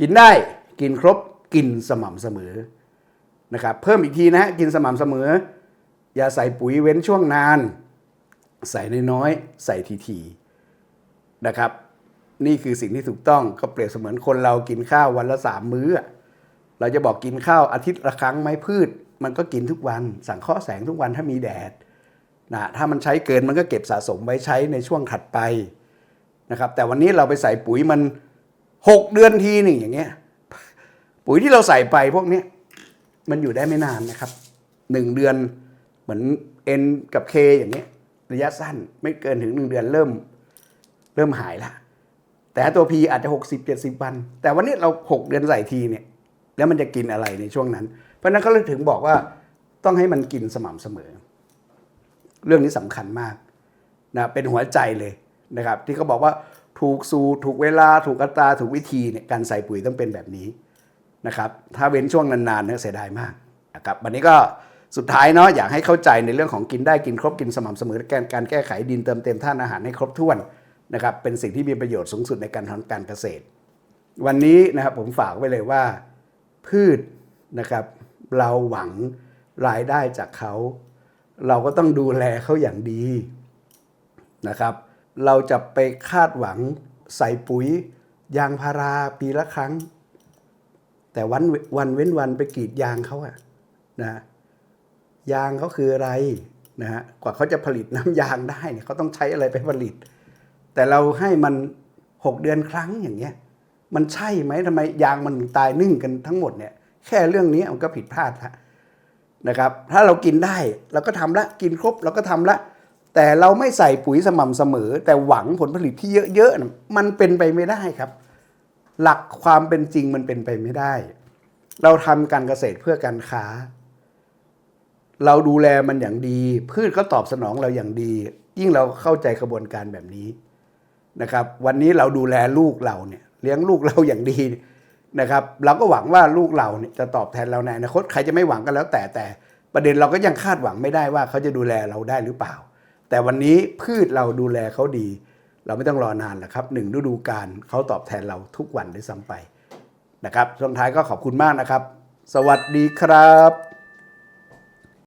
กินได้กินครบกินสม่ำเสมอนะครับเพิ่มอีกทีนะฮะกินสม่ำเสมอ อย่าใส่ปุ๋ยเว้นช่วงนาน ใส่น้อยๆใส่ทีๆนะครับ นี่คือสิ่งที่ถูกต้องก็เปรียบเสมือนคนเรากินข้าววันละสามมื้อ เราจะบอกกินข้าวอาทิตย์ละครั้งไหมพืช มันก็กินทุกวันสังเคราะห์แสงทุกวันถ้ามีแดดนะถ้ามันใช้เกินมันก็เก็บสะสมไว้ใช้ในช่วงถัดไปนะครับแต่วันนี้เราไปใส่ปุ๋ยมัน หกเดือนทีหนึ่งอย่างเงี้ย ปุ๋ยที่เราใส่ไปพวกเนี้ยมันอยู่ได้ไม่นานนะครับหนึ่งเดือนเหมือน N กับ K อย่างเงี้ยระยะสั้นไม่เกินถึงหนึ่งเดือนเริ่มเริ่มหายละแต่ตัว P อาจจะ 60 70 วัน แต่วันนี้เรา 6 เดือนใส่ทีเนี่ย แล้วมันจะกินอะไรในช่วงนั้น เพราะนั้นเขาเลยถึงบอกว่าต้องให้มันกินสม่ำเสมอ เรื่องนี้สำคัญมากนะเป็นหัวใจเลยนะครับ ที่เขาบอกว่า ถูกสูตรถูกเวลาถูกอัตราถูกวิธีเนี่ยการใส่ปุ๋ยต้องเป็นแบบนี้นะครับถ้าเว้นช่วงนานๆเนี่ยเสียดายมากนะครับวันนี้ก็สุดท้ายเนาะอยากให้เข้าใจในเรื่องของกินได้กินครบกินสม่ำเสมอการการแก้ไขดินเติมเต็มท่านอาหารให้ครบถ้วนนะครับเป็นสิ่งที่มีประโยชน์สูงสุดในการทำการเกษตร วันนี้นะครับผมฝากไว้เลยว่า พืชนะครับเราหวังรายได้จากเขา เราก็ต้องดูแลเขาอย่างดีนะครับ เราจะไปคาดหวังใส่ปุ๋ย ยางพาราปีละครั้ง แต่วันวันเว้นวันไปกรีดยางเขาอะนะยางเขาคืออะไรนะฮะกว่าเขาจะผลิตน้ำยางได้เนี่ยเขาต้องใช้อะไรไปผลิต แต่เราให้มันหกเดือนครั้งอย่างเงี้ยมันใช่ไหมทำไมยางมันตายนึ่งกันทั้งหมดเนี่ย แค่เรื่องนี้มันก็ผิดพลาดละนะครับ ถ้าเรากินได้เราก็ทำละ กินครบเราก็ทำละ แต่เราไม่ใส่ปุ๋ยสม่ำเสมอ แต่หวังผลผลิตที่เยอะๆมันเป็นไปไม่ได้ครับ หลักความเป็นจริงมันเป็นไปไม่ได้ เราทำการเกษตรเพื่อการค้า เราดูแลมันอย่างดี พืชก็ตอบสนองเราอย่างดี ยิ่งเราเข้าใจกระบวนการแบบนี้นะครับ วันนี้เราดูแลลูกเราเนี่ยเลี้ยงลูกเราอย่างดีนะครับ เราก็หวังว่าลูกเราเนี่ยจะตอบแทนเราในอนาคตใครจะไม่หวังก็แล้วแต่แต่ประเด็นเราก็ยังคาดหวังไม่ได้ว่าเขาจะดูแลเราได้หรือเปล่า แต่วันนี้พืชเราดูแลเขาดี เราไม่ต้องรอนานหรอกครับหนึ่งฤดูกาลเขาตอบแทนเราทุกวันด้วยซ้ำไปนะครับช่วงท้ายก็ขอบคุณมากนะครับ สวัสดีครับ